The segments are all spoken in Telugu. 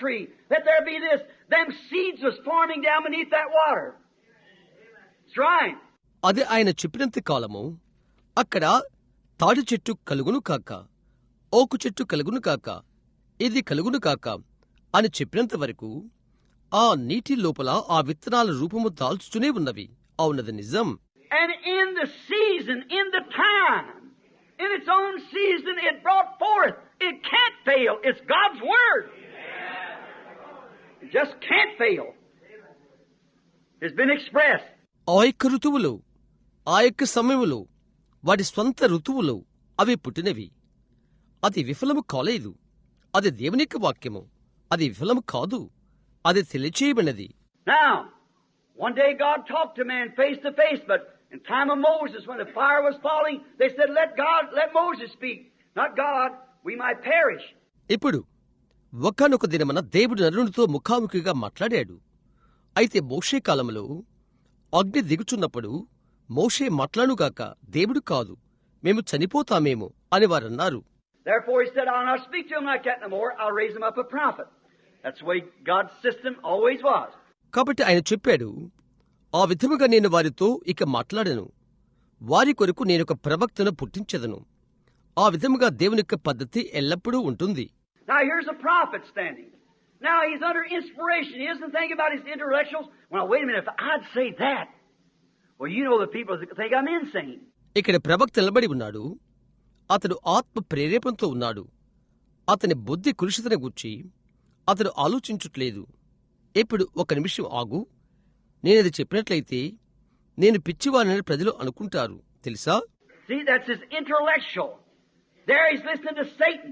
tree. Let there be this. Them seeds was forming down beneath that water. That's right. అది ఆయన చెప్పినంత కాలము అక్కడ తాడి చెట్టు కలుగును కాక ఓకు చెట్టు కలుగును కాక ఇది కలుగును కాక అని చెప్పినంత వరకు ఆ నీటి లోపల ఆ విత్తనాల రూపము దాల్చుతూనే ఉన్నవి అవునది నిజం And in the season, in the time, in its own season, it brought forth. It can't fail. It's God's Word. Just can't fail. It's been expressed. ఆ యొక్క ఋతువులో ఆ యొక్క సమయములో వాటి స్వంత ఋతువులో అవి పుట్టినవి అది విఫలము కాలేదు అది దేవుని యొక్క వాక్యము అది విఫలము కాదు అది తెలియచేయబడినది Now, one day God talked to man face to face, but in time of Moses, when the fire was falling, they said, "Let God, let Moses speak, not God. We might perish." ఇప్పుడు ఒకానొక దినమన దేవుడు నరునితో ముఖాముఖిగా మాట్లాడాడు అయితే మోషే కాలంలో అగ్ని దిగుచున్నప్పుడు మోషే మాట్లాడుగాక దేవుడు కాదు మేము చనిపోతామేమో అని వారన్నారు Therefore, he said, "I'll not speak to him like that no more. I'll raise him up a prophet." That's the way God's system always was. కాబట్టి ఆయన చెప్పాడు ఆ విధముగా నేను వారితో ఇక మాట్లాడను వారి కొరకు నేనొక ప్రవక్తను పుట్టించదను ఆ విధముగా దేవుని యొక్క పద్ధతి ఎల్లప్పుడూ ఉంటుంది Now here's a prophet standing. Now he's under inspiration. He isn't thinking about his intellectuals. Well, wait a minute. If I'd say that, well, you know the people think I'm insane. ఇక్కడ ప్రవక్త నిలబడి ఉన్నాడు అతడు ఆత్మ ప్రేరేపణతో ఉన్నాడు అతని బుద్ధి కులుషితను గూర్చి అతడు ఆలోచించట్లేదు ఇప్పుడు ఒక నిమిషం ఆగు నేనది చెప్పినట్లయితే నేను పిచ్చివానని ప్రజలు అనుకుంటారు తెలుసా See, that's his intellectual. There he's listening to Satan,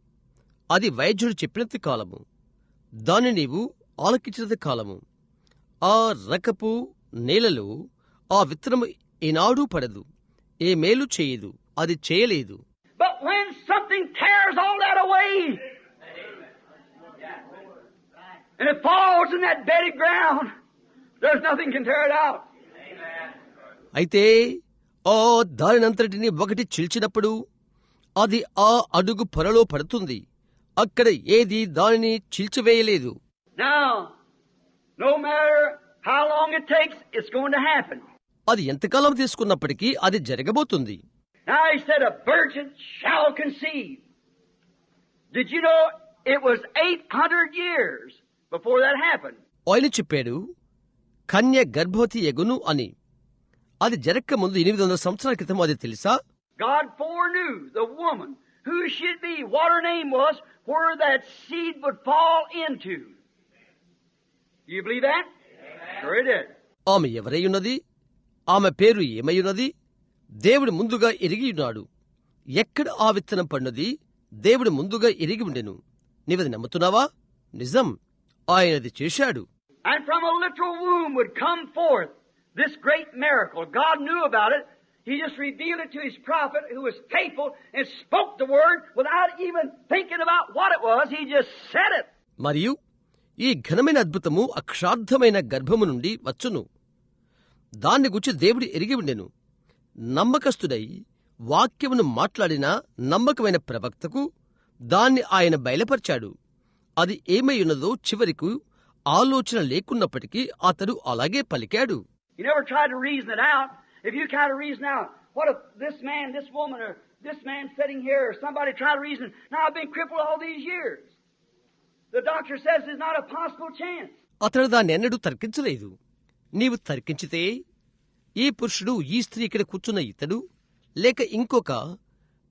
అది వైద్యుడు చెప్పినంత కాలము. దాన్ని నీవు ఆలకించినంత కాలము. ఆ రకపు నేలలో ఆ విత్తనము ఈనాడూ పడదు. ఏ మేలు చేయదు. అది చేయలేదు. But when something tears all that away, and it falls in that bedded ground, there's nothing can tear it out. అయితే ఆ దానినంతటిని ఒకటి చిల్చినప్పుడు అది ఆ అడుగు పొరలో పడుతుంది. అక్కడ ఏది దానిని చిల్చివేయలేదు. అది ఎంతకాలం తీసుకున్నప్పటికీ అది జరగబోతుంది. ఆయన చెప్పాడు కన్య గర్భవతి ఎగును అని. అది జరగక ముందు ఎనిమిది వందల సంవత్సరాల క్రితం అది తెలుసా? God for who should be, what her name was, where that seed would fall into. Do you believe that? Sure he did. ఆమె ఎవరై ఉన్నది ఆమె పేరు ఏమై ఉన్నది దేవుడు ముందుగా ఎరిగి ఉన్నాడు ఎక్కడ ఆ విత్తనం పడినది దేవుడు ముందుగా ఎరిగి ఉండెను నీవది నమ్ముతున్నావా నిజం ఆయనది చేశాడు And from a literal womb would come forth this great miracle. God knew about it. He just revealed it to his prophet who was faithful and spoke the word without even thinking about what it was. He just said it. మరియు ఈ ఘనమైన అద్భుతము అక్షార్థమైన గర్భము నుండి వచ్చును దాన్ని గురించి దేవుడు ఎరిగి ఉండెను నమ్మకస్తుడై వాక్యమును మాట్లాడిన నమ్మకమైన ప్రవక్తకు దాన్ని ఆయన బయలుపరిచాడు అది ఏమై ఉన్నదో చివరికి ఆలోచన లేకున్నప్పటికీ అతడు అలాగే పలికాడు He never tried to reason it out. If you try to reason out, what if this man, this woman, or this man sitting here, or somebody try to reason, now I've been crippled all these years. The doctor says there's not a possible chance. అతడు దాన్ని ఎన్నడూ తర్కించలేదు నీవు తర్కించితే ఈ పురుషుడు ఈ స్త్రీ ఇక్కడ కూర్చున్న ఇతడు లేక ఇంకొక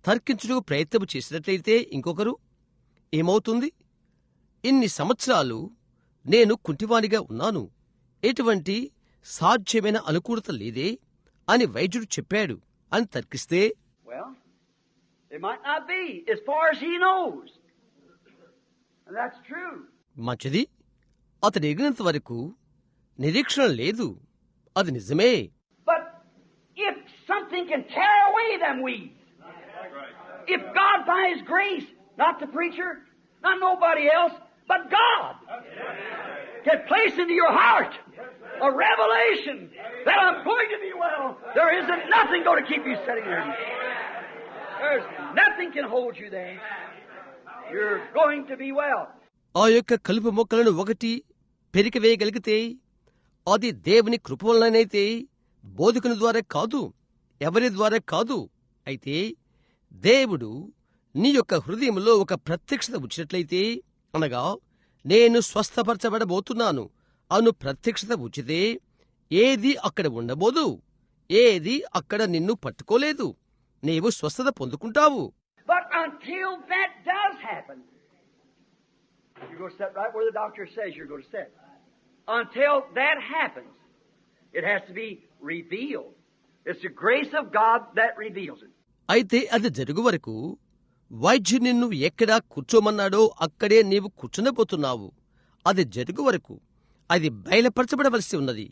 తర్కించుటకు ప్రయత్నం చేసినట్లయితే ఇంకొకరు ఏమవుతుంది ఇన్ని సంవత్సరాలు నేను కుంటివానిగా ఉన్నాను ఎటువంటి సాధ్యమైన అనుకూలత లేదే అని వైద్యుడు చెప్పాడు అని తర్కిస్తే Well, it might not be, as far as he knows. And that's true. మంచిది అతడు ఎగినంత వరకు నిరీక్షణ లేదు అది నిజమే But if something can tear away them weeds, if God by His grace, not the preacher, not nobody else, but God, can place into your heart a revelation that I'm going to be well, there isn't nothing going to keep you sitting there. There's nothing can hold you there. You're going to be well. ఆ యొక్క కలుపు మొక్కలను ఒకటి పెరికివేయగలిగితే అది దేవుని కృప వలనైతే బోధకుని ద్వారా కాదు ఎవరి ద్వారా కాదు అయితే దేవుడు నీ యొక్క హృదయంలో ఒక ప్రత్యక్షత వచ్చినట్లయితే అనగా నేను స్వస్థపరచబడబోతున్నాను అను ప్రత్యక్షత ఉచితే ఏది అక్కడ ఉండబోదు ఏది అక్కడ నిన్ను పట్టుకోలేదు నీవు స్వస్థత పొందుకుంటావు. అయితే అది జరుగు వరకు వైద్యు నిన్ను ఎక్కడా కూర్చోమన్నాడో అక్కడే నీవు కూర్చునిపోతున్నావు అది జరుగు వరకు అది బయలుపరచబడవలసి ఉన్నది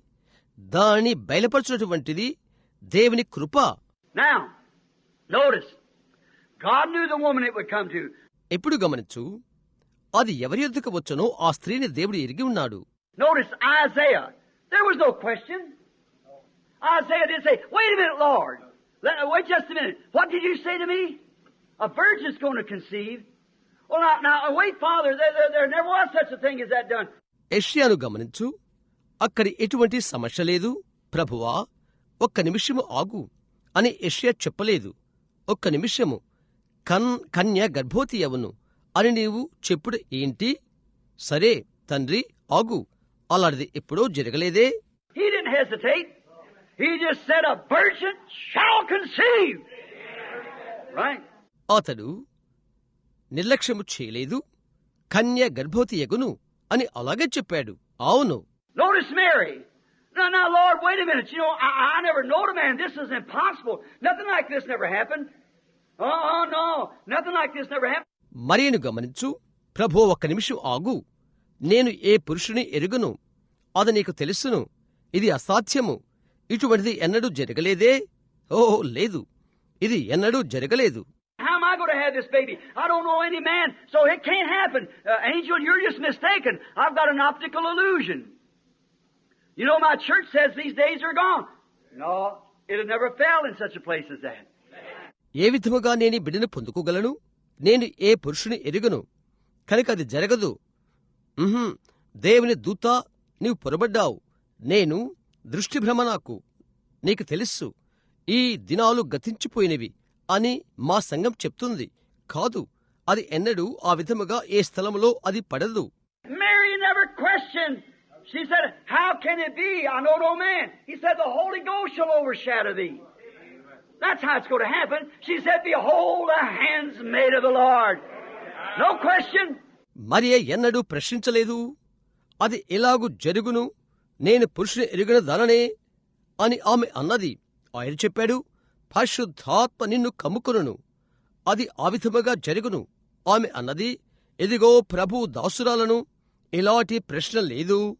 దాని బయలుపరచినటువంటిది దేవుని కృప Now, notice, God knew the woman it would come to. ఎప్పుడు గమనించు అది ఎవరి యొద్దకు వచ్చనో ఆ స్త్రీని దేవుడు ఎరిగి ఉన్నాడు Notice Isaiah. There was no question. Isaiah did say, wait a minute, Lord. Let- Wait just a minute. What did you say to me? A virgin's going to conceive. Well, now, now wait, Father. There, there, there never was such a thing as that done. యెషయాను గమనించు. అక్కడి ఎటువంటి సమస్య లేదు. ప్రభువా ఒక్క నిమిషము ఆగు అని యెషయా చెప్పలేదు. ఒక్క నిమిషము. కన్ కన్య గర్భవతి అవును అని నీవు చెప్పుడు ఏంటి? సరే తండ్రి ఆగు. అలాంటిది ఎప్పుడో జరగలేదే. He didn't hesitate. He just said, a virgin shall conceive. Right? అతడు నిర్లక్ష్యము చేయలేదు. కన్య గర్భవతి ఎగును. అని అలాగే చెప్పాడు. అవును. మరీను గమనించు. ప్రభు ఒక్క నిమిషం ఆగు. నేను ఏ పురుషుని ఎరుగును? అది నీకు తెలుసును. ఇది అసాధ్యము. ఇటువంటిది ఎన్నడూ జరగలేదే? ఓ లేదు. ఇది ఎన్నడూ జరగలేదు. Going to have this baby? I don't know any man, so it can't happen. Uh, Angel, you're just mistaken. I've got an optical illusion. You know, my church says these days are gone. No, it had never fell in such a place as that. ఏ విధముగా నేను బిడ్డను పొందుకోగలను నేను ఏ పురుషుని ఎరుగను కనుక అది జరగదు దేవుని దూత నీవు పొరబడ్డావు నేను దృష్టిభ్రమ నాకు నీకు తెలుసు ఈ దినాలు గతించిపోయినవి అని మా సంఘం చెప్తుంది. కాదు అది ఎన్నడూ ఆ విధముగా ఏ స్థలంలో అది పడదు. That's how it's going to happen. She said, Behold, the hands made of the Lord. No question. మరి ఎన్నడూ ప్రశ్నించలేదు. అది ఇలాగు జరుగును? నేను పురుషుని ఎరుగిన దననే అని ఆమె అన్నది. ఆయన చెప్పాడు పరిశుద్ధాత్మ నిన్ను కమ్ముకును అది ఆ విధముగా జరుగును. ఆమె అన్నది ఎదిగో ప్రభు దాసురాలను ఇలాంటి ప్రశ్న లేదు.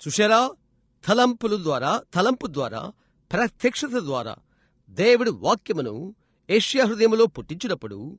సుషరా తలంపులు ద్వారా తలంపు ద్వారా ప్రత్యక్షత ద్వారా దేవుడి వాక్యమును ఏషియా హృదయములో పుట్టించినప్పుడు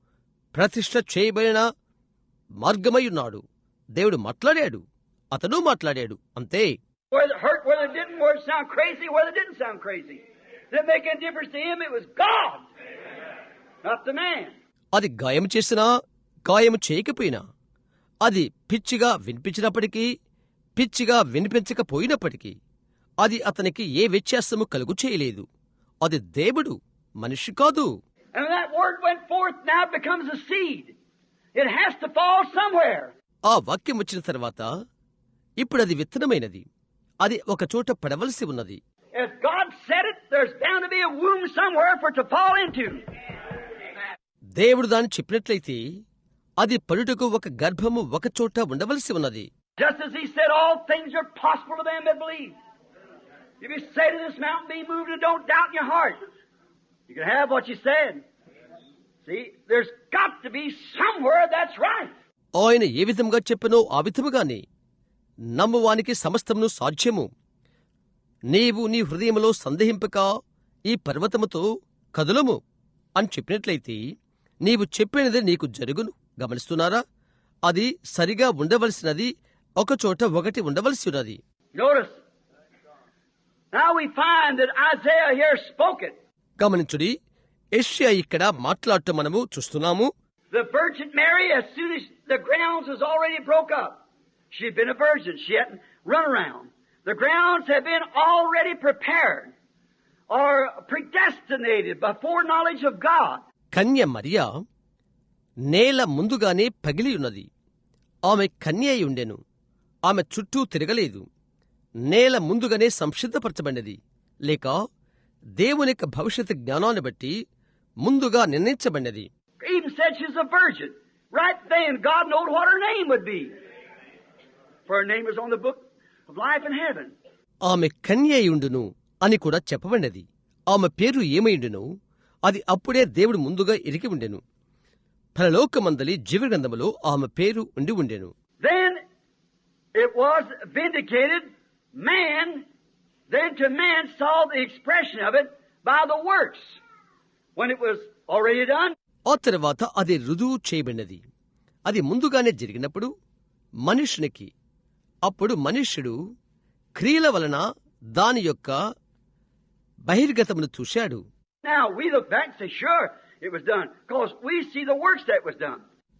ప్రతిష్ట చేయబడిన మార్గమయ్యున్నాడు. దేవుడు మాట్లాడాడు. అతను మాట్లాడాడు. అంతే. అది గాయం చేసినా గాయం చేయకపోయినా అది పిచ్చిగా వినిపించినప్పటికీ పిచ్చిగా వినిపించకపోయినప్పటికీ అది అతనికి ఏ వ్యత్యాసము కలుగు చేయలేదు. అది దేవుడు మనిషి కాదు. And when that word went forth, now it becomes a seed. It has to fall somewhere. ఆ వాక్యం వచ్చిన తర్వాత ఇప్పుడు అది విత్తనమైనది అది ఒక చోట పడవలసి ఉన్నది If God said it, there's bound to be a womb somewhere for it to fall into. దేవుడు దాన్ని చెప్పినట్లయితే అది పడుటకు ఒక గర్భము ఒక చోట ఉండవలసి ఉన్నది Just as He said, all things are possible to them that believe. If you say to this mountain, be moved, and don't doubt in your heart, you can have what you said. See, there's got to be somewhere that's right. ఆయన ఏ విధంగా చెప్పనో ఆ విధముగానే నమ్మువానికి సమస్తమును సాధ్యము నీవు నీ హృదయములో సందేహింపక ఈ పర్వతముతో కదులము అని చెప్పినట్లయితే నీవు చెప్పినది నీకు జరుగును గమనిస్తున్నారా అది సరిగా ఉండవలసినది ఒకచోట ఒకటి ఉండవలసి ఉన్నది Notice. Now we find that Isaiah here spoke it. గమనించుడి ఏషియా ఇక్కడ మాట్లాడటం మనము చూస్తున్నాము The Virgin Mary, as soon as the grounds was already broke up, she had been a virgin. She hadn't run around. The grounds had been already prepared or predestinated before knowledge of God. కన్య మరియా నేల ముందుగానే పగిలి ఉన్నది ఆమె కన్య ఉండెను ఆమె చుట్టూ తిరగలేదు నేల ముందుగానే సంసిద్ధపరచబడినది లేక దేవుని యొక్క భవిష్యత్ జ్ఞానాన్ని బట్టి ముందుగా నిర్ణయించబడినది. ఆమె కన్య ఉండును అని కూడా చెప్పబడినది. ఆమె పేరు ఏమైండును అది అప్పుడే దేవుడు ముందుగా ఇరిగి ఉండెను. ఫలలోక మందలి జీవగంధములో ఆమె పేరు ఉండి ఉండేను. Then it was then to man saw the expression of it by the works. When it was already done ఆ అది రుజువు చేయబడినది. అది ముందుగానే జరిగినప్పుడు మనుషునికి అప్పుడు మనుషుడు క్రియల వలన దాని యొక్క బహిర్గతమును చూశాడు.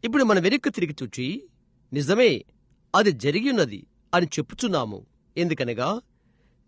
ఇప్పుడు మన వెనుక తిరిగి చూచి నిజమే అది జరిగినది అని చెప్పుచున్నాము. ఎందుకనగా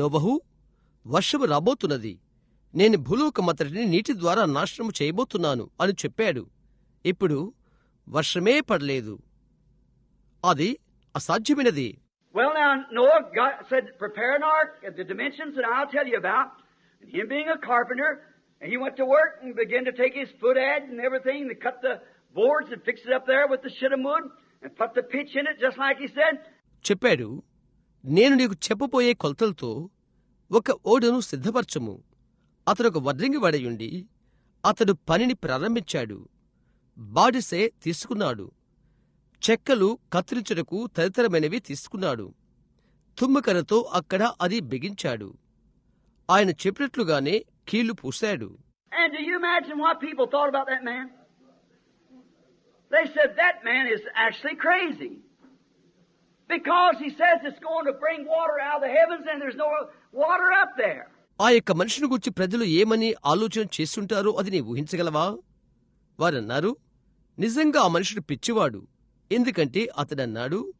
నోవహు వర్షము రాబోతున్నది నేను భూలోకమంతటిని నీటి ద్వారా నాశనము చేయబోతున్నాను అని చెప్పాడు ఇప్పుడు వర్షమే పడలేదు అది అసాధ్యమైనది Well, now, Noah got, said, prepare an ark at the dimensions that I'll tell you about. And him being a carpenter, and he went to work and began to take his foot ad and everything to cut the boards and fix it up there with the shittim wood and put the pitch in it, just like he said. చెప్పాడు నేను నీకు చెప్పబోయే కొలతలతో ఒక ఓడను సిద్ధపరచము. అతడు ఒక వడ్రింగి వడయుండి అతడు పనిని ప్రారంభించాడు. బాడిసే తీసుకున్నాడు. చెక్కలు కత్తిరించుటకు తదితరమైనవి తీసుకున్నాడు. తుమ్మకరతో అక్కడ అది బిగించాడు. ఆయన చెప్పినట్లుగానే కీళ్ళు పూశాడు. They said that man is actually crazy. ఆ యొక్క మనుషుని గురించి ప్రజలు ఏమని ఆలోచన చేస్తుంటారో అది నీ ఊహించగలవా? వారన్నారు నిజంగా ఆ మనుషుడు పిచ్చివాడు. ఎందుకంటే అతడన్నాడు.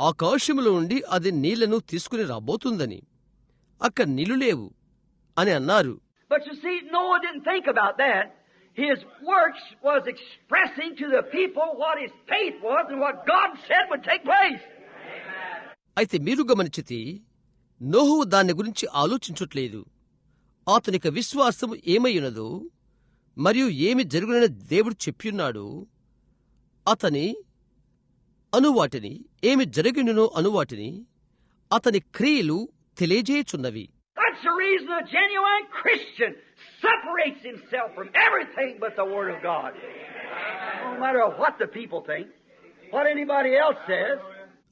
ఆకాశములో ఉండి అది నీళ్ళను తీసుకుని రాబోతుందని. అక్కడ నీళ్ళు లేవు. అని అన్నారు. Expressing to the people what is faith was what God said would take place అయితే మీరు గమనించితే నోహు దాని గురించి ఆలోచించట్లేదు. అతనికి విశ్వాసం ఏమయ్యున్నదో మరియు ఏమి జరుగునని దేవుడు చెప్పియున్నాడు అతని అనువాటిని ఏమి జరిగినో అనువాటిని అతని క్రియలు తెలియజేయుచున్నవి.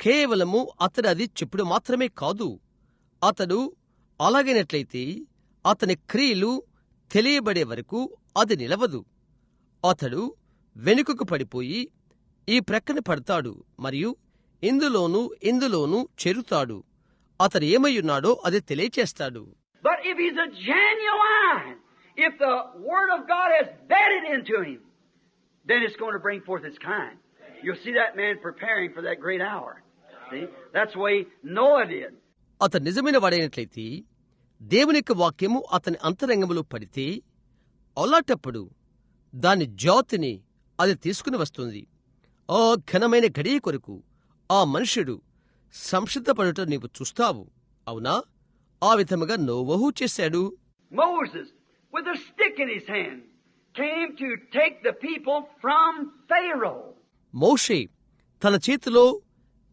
కేవలము అతడు అది చెప్పుడు మాత్రమే కాదు. అతడు అలాగైనట్లయితే అతని క్రియలు తెలియబడే వరకు అది నిలవదు. అతడు వెనుకకు పడిపోయి ఈ ప్రక్కన పడతాడు మరియు ఇందులోనూ ఇందులోనూ చేరుతాడు. అతడు ఏమయ్యున్నాడో అది తెలియచేస్తాడు. You'll see that man preparing for that great hour. అతను నిజమైన వాడైనట్లయితే దేవుని యొక్క వాక్యము అతని అంతరంగములో పడితే అలాటప్పుడు దాని జాతిని అది తీసుకుని వస్తుంది. ఆ ఘనమైన గడియ కొరకు ఆ మనుష్యుడు సంసిద్ధపడుట నీవు చూస్తావు. అవునా? ఆ విధముగా నోవహు చేశాడు. Moses, with a stick in his hand, came to take the people from Pharaoh. మోషే తన చేతిలో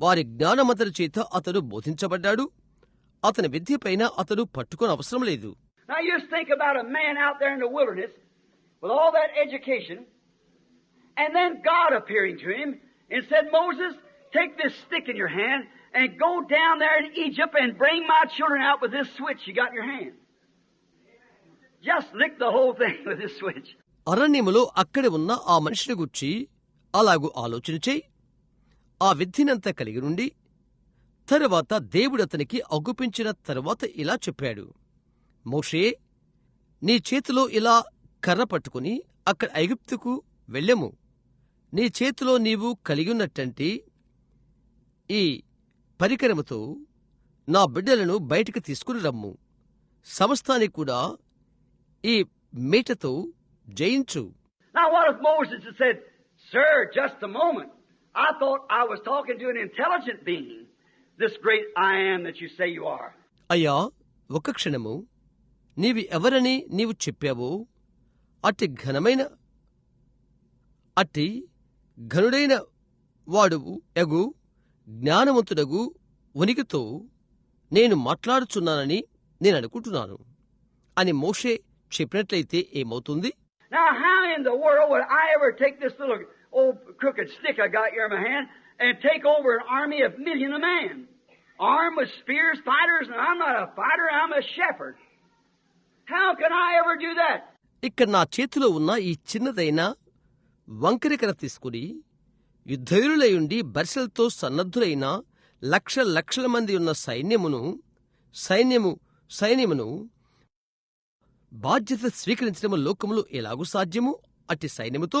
వారి జ్ఞానమంతరి చేత అతడు బోధించబడ్డాడు అతని విద్యపైన అతడు పట్టుకొని అవసరం లేదు Now, you just think about a man out there in the wilderness with all that education, and then God appearing to him and said, Moses, take this stick in your hand and go down there in Egypt and bring my children out with this switch you got in your hand. Just lick the whole thing with this switch. అరణ్యములో అక్కడే ఉన్న ఆ మనిషిని గుర్చి అలాగు ఆలోచన చేయి ఆ విద్యనంతా కలిగి నుండి తరువాత దేవుడు అతనికి అగుపించిన తరువాత ఇలా చెప్పాడు. మోషే నీ చేతిలో ఇలా కర్ర పట్టుకుని అక్కడ ఐగుప్తుకు వెళ్ళెము. నీ చేతిలో నీవు కలిగినట్టంటి ఈ పరికరముతో నా బిడ్డలను బయటికి తీసుకుని రమ్ము. సమస్తానికి కూడా ఈ మీటతో జయించు. Now, what if Moses had said, Sir, just a moment. I thought I was talking to an intelligent being, this great I am that you say you are. అయ్యా ఒక క్షణము నీవి ఎవరని నీవు చెప్పావో అట్టి ఘనమైన అట్టి ఘనుడైన వాడు ఎగు జ్ఞానవంతుడగు ఉనికితో నేను మాట్లాడుచున్నానని నేను అనుకుంటున్నాను అని మోషే చెప్పినట్లయితే ఏమవుతుంది Now, how in the world would I ever take this little old crooked stick I got here in my hand and take over an army of million a man. Armed with spears, fighters, and I'm not a fighter, I'm a shepherd. How can I ever do that? ఇక్కడ నా చేతిలో ఉన్న ఈ చిన్నదైన వంకరికర తీసుకుని యుద్ధయులై ఉండి బర్సలతో సన్నద్ధులైన లక్ష లక్షల మంది ఉన్న సైన్యమును సైన్యము సైన్యమును బాధ్యత స్వీకరించడం లోకములు ఎలాగూ సాధ్యము అట్టి సైన్యముతో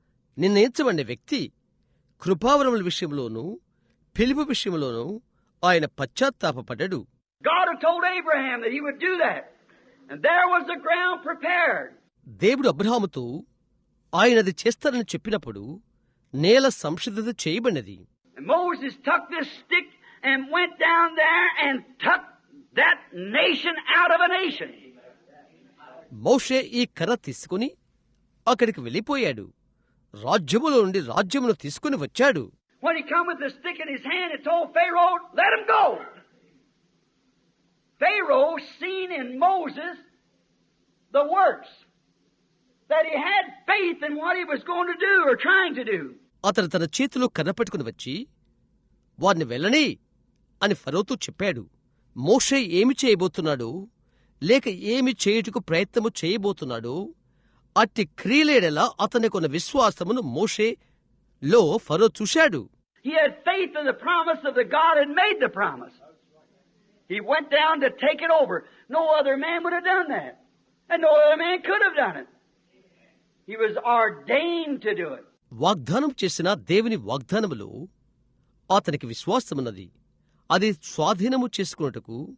నిర్ణయించబడిన వ్యక్తి కృపావరముల విషయంలోనూ పిలుపు విషయంలోనూ ఆయన పశ్చాత్తాపడ్డాడు దేవుడు అబ్రహాముతో ఆయన అది చేస్తారని చెప్పినప్పుడు నేల సంసిద్ధత చేయబడినది. మోషే ఈ కర్ర తీసుకుని అక్కడికి వెళ్ళిపోయాడు. రాజ్యములో నుండి రాజ్యమును తీసుకుని వచ్చాడు. అతను తన చేతిలో కనపెట్టుకుని వచ్చి వారిని వెళ్ళని అని ఫరోతూ చెప్పాడు. మోషే ఏమి చేయబోతున్నాడు? లేక ఏమి చేయుటకు ప్రయత్నము చేయబోతున్నాడు? అట్టి క్రీలేడెలా అతనికి ఉన్న విశ్వాసమును మోషే లో ఫరో చూశాడు. వాగ్దానం చేసిన దేవుని వాగ్దానములో అతనికి విశ్వాసమున్నది. అది స్వాధీనము చేసుకున్నట్టుకు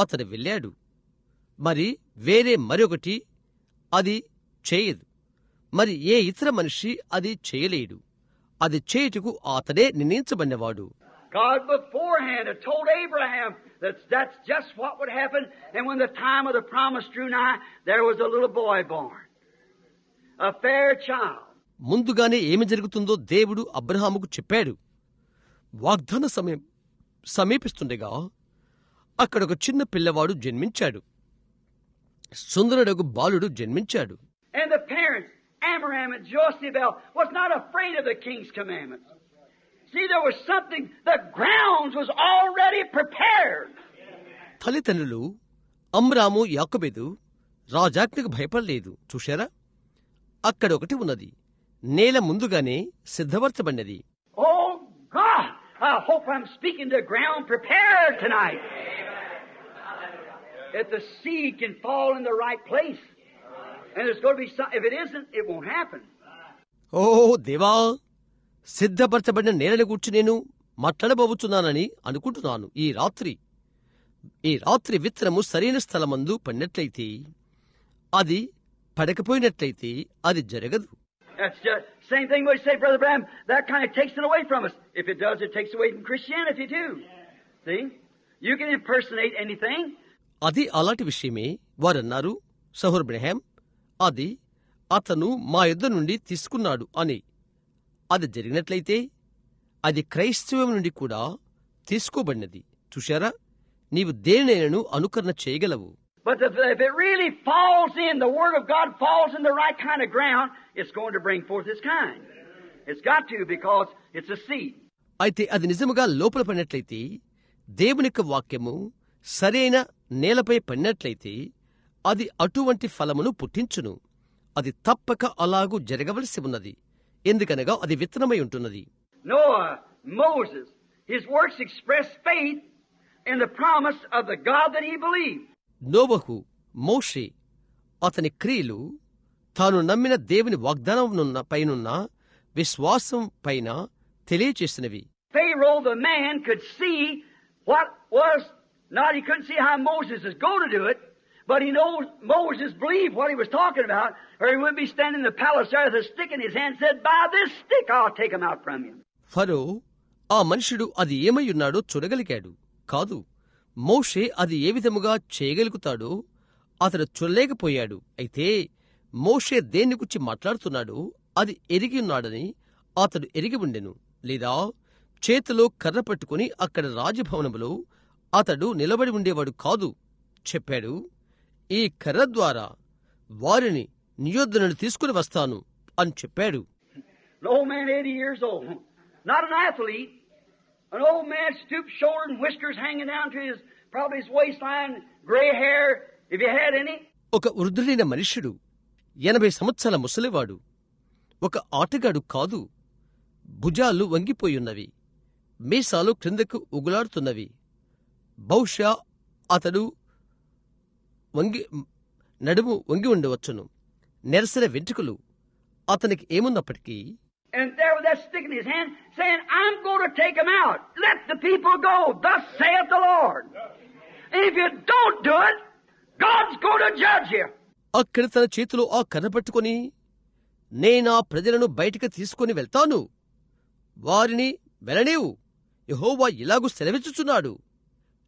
అతడు వెళ్ళాడు. మరి వేరే మరొకటి అది చేయదు మరి ఏ ఇతర మనిషి అది చేయలేడు అది చేయుటకు అతడే నిర్ణయించబడినవాడు God beforehand had told Abraham that that's just what would happen. And when the time of the promise drew nigh, there was a little boy born. A fair child. ముందుగానే ఏమి జరుగుతుందో దేవుడు అబ్రహాముకు చెప్పాడు వాగ్దాన సమయం సమీపిస్తుండగా అక్కడ ఒక చిన్న పిల్లవాడు జన్మించాడు సుందరుడగు బాలుడు జన్మించాడు And the parents, Amram and Jochebed, was not afraid of the king's commandments. See, there was something, the grounds was already prepared. తల్లిదండ్రులు అమ్రాము యాకబెదు రాజాజ్ఞకు భయపడలేదు చూశారా అక్కడ ఒకటి ఉన్నది నేల ముందుగానే సిద్ధపరచబడినది Oh, I hope I'm speaking to ground prepared tonight. That the seed can fall in the right place. ఓ దేవా సిద్ధపరచబడిన నేలని గూర్చి నేను మాట్లాడబోతున్నానని అనుకుంటున్నాను. ఈ రాత్రి ఈ రాత్రి విత్తనము సరైన స్థలమందు పడినట్లయితే అది పడకపోయినట్లయితే అది జరగదు. అది అలాంటి విషయమే వారన్నారు సహోర్ బ్రహ్మ. అది అతను మా యుద్ధ నుండి తీసుకున్నాడు అని. అది జరిగినట్లయితే అది క్రైస్తవం నుండి కూడా తీసుకోబడినది. చూశారా? నీవు దేనేను అనుకరణ చేయగలవు. అయితే అది నిజముగా లోపల పడినట్లయితే దేవునికి వాక్యము సరైన నేలపై పడినట్లయితే అది అటువంటి ఫలమును పుట్టించును. అది తప్పక అలాగూ జరగవలసి ఉన్నది. ఎందుకనగా అది విత్తనమై ఉంటున్నది. నోవహు మోషి అతని క్రియలు తాను నమ్మిన దేవుని వాగ్దానం పైనున్న విశ్వాసం పైన తెలియచేసినవి. Moses but he knows Moses believed what he was talking about, or he wouldn't be standing in the palace there with a stick in his hand and said, By this stick I'll take him out from you. Pharaoh ఆ మనుషుడు అది ఏమై ఉన్నాడో చూడగలిగాడు కాదు మోషే అది ఏ విధముగా చేయగలుగుతాడో అతడు చూడలేకపోయాడు అయితే మోషే దేన్ని గురించి మాట్లాడుతున్నాడో అది ఎరిగి ఉన్నాడని అతడు ఎరిగి ఉండెను లేదా చేతిలో కర్ర పట్టుకుని అక్కడ రాజభవనములో అతడు నిలబడి ఉండేవాడు కాదు చెప్పాడు ఈ కర్ర ద్వారా వారిని నియోధనని తీసుకుని వస్తాను అని చెప్పాడు. ఒక వృద్ధుడైన మనిషిడు ఎనభై సంవత్సరాల ముసలివాడు ఒక ఆటగాడు కాదు భుజాలు వంగిపోయి ఉన్నవి మీసాలు క్రిందకు ఉగులాడుతున్నవి. బహుశా అతడు వంగి నడుము వంగి ఉండవచ్చును నెరసిన వెంట్రుకలు అతనికి ఏమున్నప్పటికీ And there with that stick in his hand, saying, I'm going to take him out. Let the people go. Thus saith the Lord. And if you don't do it, God's going to judge you. అక్కడ తన చేతిలో ఆ కర్ర పట్టుకొని నేనా ప్రజలను బయటికి తీసుకొని వెళ్తాను వారిని వెళ్ళనేవు యహోవా ఇలాగూ సెలవిచ్చుచున్నాడు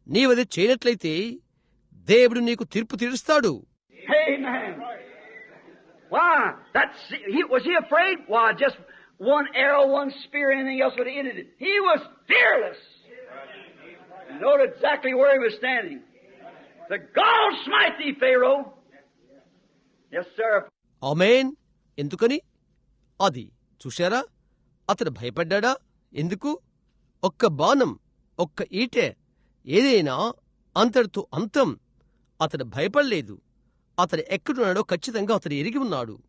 నీవది చేయనట్లయితే దేవుడు నీకు తీర్పు తీరుస్తాడు he was he afraid? Why, just one arrow, one spear, anything else would have ended it. He was fearless. Note exactly where he was standing. The God will smite thee, Pharaoh. Yes, sir. Amen ఎందుకని అది చూశారా అతడు భయపడ్డా ఎందుకు ఒక్క బాణం ఒక్క ఈటె ఏదైనా అంతటితో అంతం అతడు భయపడలేదు. అతడు ఎక్కడున్నాడో ఖచ్చితంగా అతడు ఎరిగి ఉన్నాడు.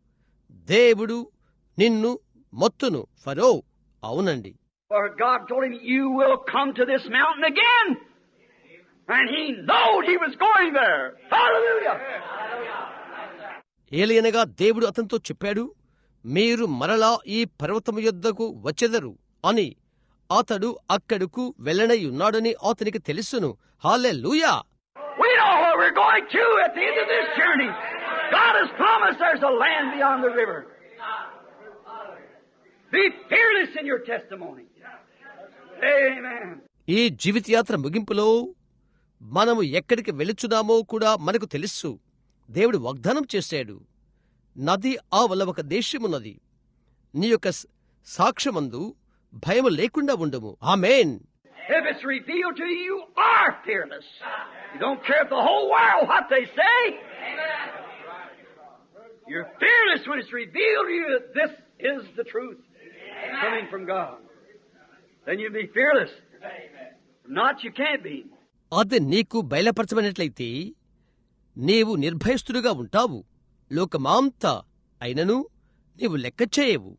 దేవుడు నిన్ను మొత్తును ఫరో. అవునండి. ఏలయనగా దేవుడు అతనితో చెప్పాడు మీరు మరలా ఈ పర్వతము యొద్దకు వచ్చెదరు అని. అతడు అక్కడకు వెళ్ళనై ఉన్నాడని అతనికి తెలుసును. హాలే where we're going to at the end of this journey. God has promised there's a land beyond the river. Be fearless in your testimony. Amen. ఈ జీవితయాత్ర ముగింపులో మనము ఎక్కడికి వెళుచున్నామో కూడా మనకు తెలుసు దేవుడు వాగ్దానం చేశాడు నది ఆవల ఒక దేశమున్నది నీ యొక్క సాక్ష్యమందు భయము లేకుండా ఉండము amen If it's revealed to you, you are fearless. You don't care if the whole world what they say. You're fearless when it's revealed to you that this is the truth coming from God. Then you'll be fearless. If not, you can't be. అది నీకు బయలుపరచబడినట్లయితే నీవు నిర్భయస్తుడుగా ఉంటావు లోకమాంతా అయినను నీవు లెక్క చేయవు